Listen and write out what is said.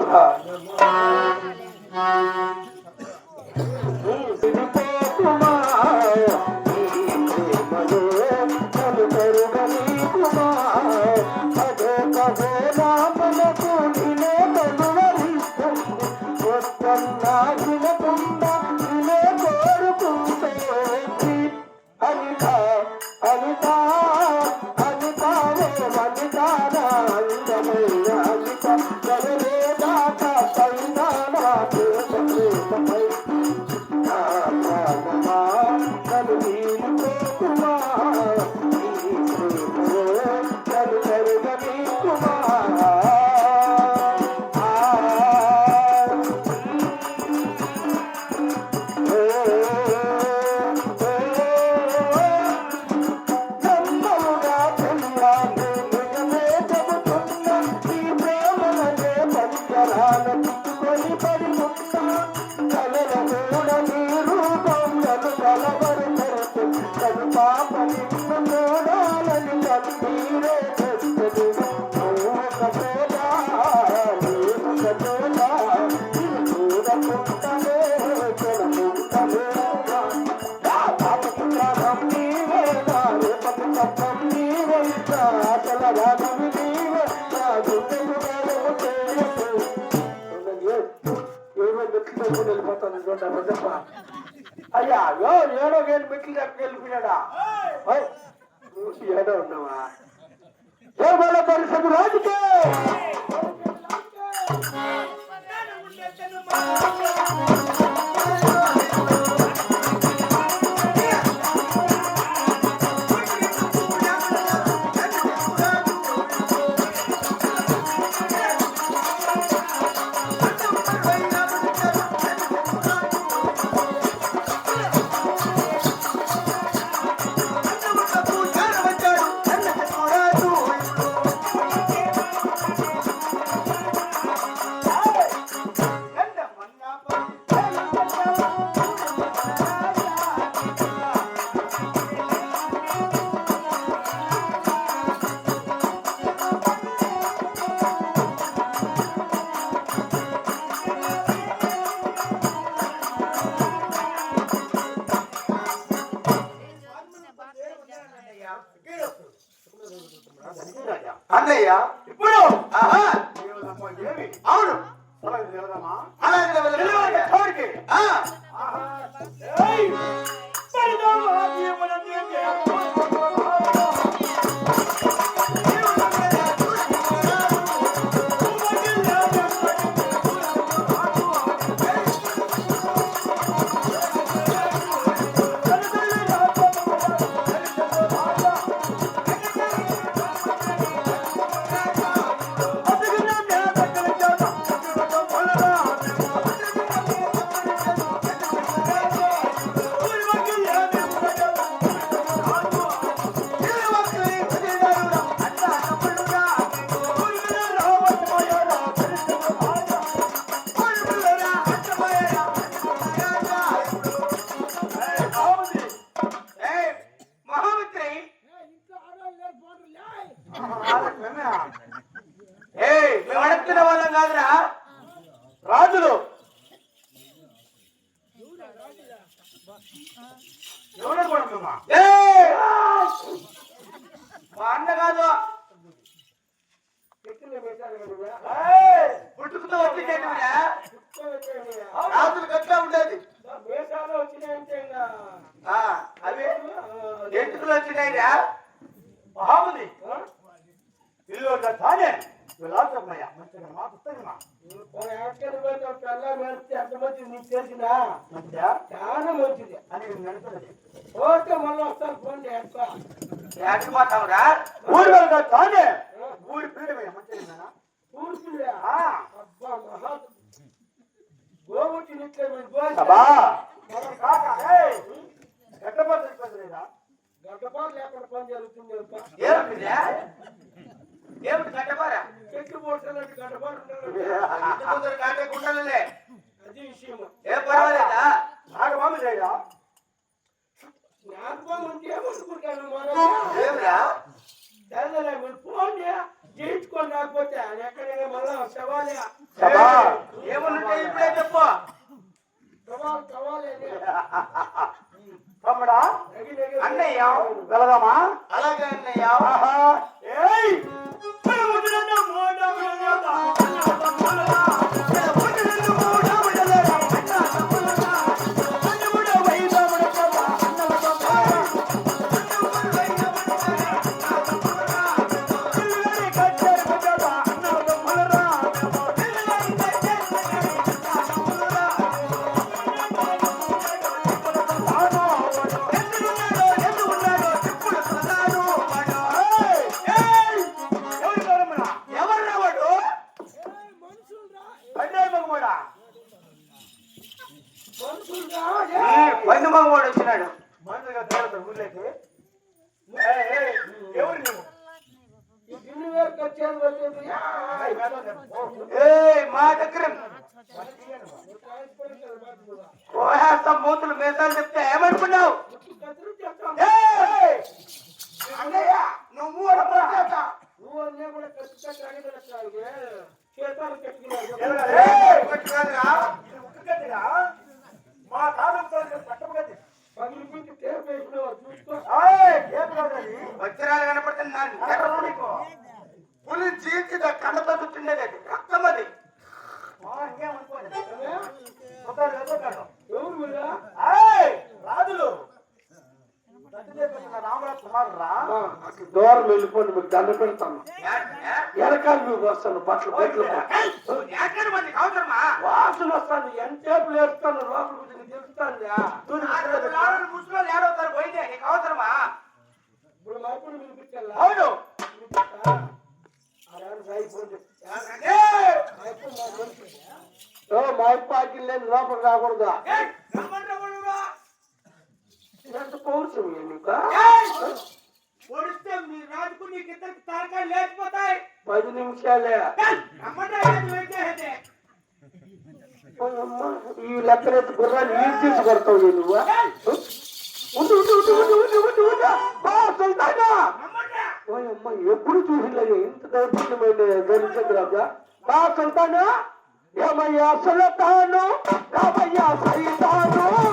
ప్రాణమా అయ్యా యో ఏడో గేలు మెట్లు దగ్గర వెళ్ళిపోయాడా ఏడో ఉన్నావా? ఏ బల పరిశ్రమ రాజుకే! అన్నయ్య ఇప్పుడు. అవును. అలాగే వెళదామా? అలాగే వెళ్ళండి. ఏయ్ మేము అడుగుతున్న వాళ్ళం కాదురా. రాజులు. ఎవరు కొడుకుమా మా అన్న కాదు. పుట్టుకుతో పుట్టుకతో రాజులు గట్లా ఉండేది. దేశాలు వచ్చినాయంటే అవి ఎంటుకలు వచ్చినాయిరా? మహాముని ఇల్లు తానే విలాసమ్మయ్య మంచిగా మా పుస్తకమా ఎంతమంది నీకు తెలిసిందా మంచిదా? చాలా మంచిది. అని నడుపుతుంది ఓకే మళ్ళీ వస్తాను ఫోన్ ఎక్కడికి పోతావురా ఊరి వెళ్ళగా తానే ఊరి పీడమయ్య మంచిగా ఊరి పీడ అబ్బా మహా. గోవుకి నిట్లే గడ్డపాటు లేకుండా పని జరుగుతుంది ముందర కాటకుండాలే అది విషయం ఏం పర్వాలేదా? ఏమనుకుంటాను ఏమిరా? మీరు ఫోన్ చేయించుకో చూసుకొని రాకపోతే ఎక్కడైనా మళ్ళా శవాలే శబా. ఏమన్నుంటే ఇప్పుడే చెప్పు. తమ్ముడా? అన్నయ్య? వెళదామా? అలాగే అన్నయ్య. మా ఇంకేమనుకోలేదు. ఏమే? కొత్తగా చదువుతాడు. ఎవరు మీరా? ఏయ్, రాజులు దూరం వెళ్ళిపోండి మీకు దండ పెడతాను వెనకాల మీకు వస్తాను బట్టలు అవసరమా వాసన వస్తాను ఎంతసేపు లేస్తాను లోపల కూర్చొని తెలుస్తాను లేదు లోపల రాకూడదు? పౌరుషం! పొడిస్తే మీ రాజుకు నీకు ఇద్దరికి లేచిపోతాయి. పది నిమిషాలే. ఈ లెక్కనెత్తి గుర్రాలు ఈ తీసి కొడతావు నువ్వు ఏయ్! ఉండు ఉండు ఉండు ఉండు ఉండు ఉండు ఉండు. బా సుల్తానా. రమ్మంటే. ఓ అమ్మ ఎప్పుడు చూసిలేదు ఇంత దౌర్జన్యమైన గరిచంద్ర రాజా. బా సుల్తానా. ఏమయ్యా సుల్తాను రామయ్యా సైతాను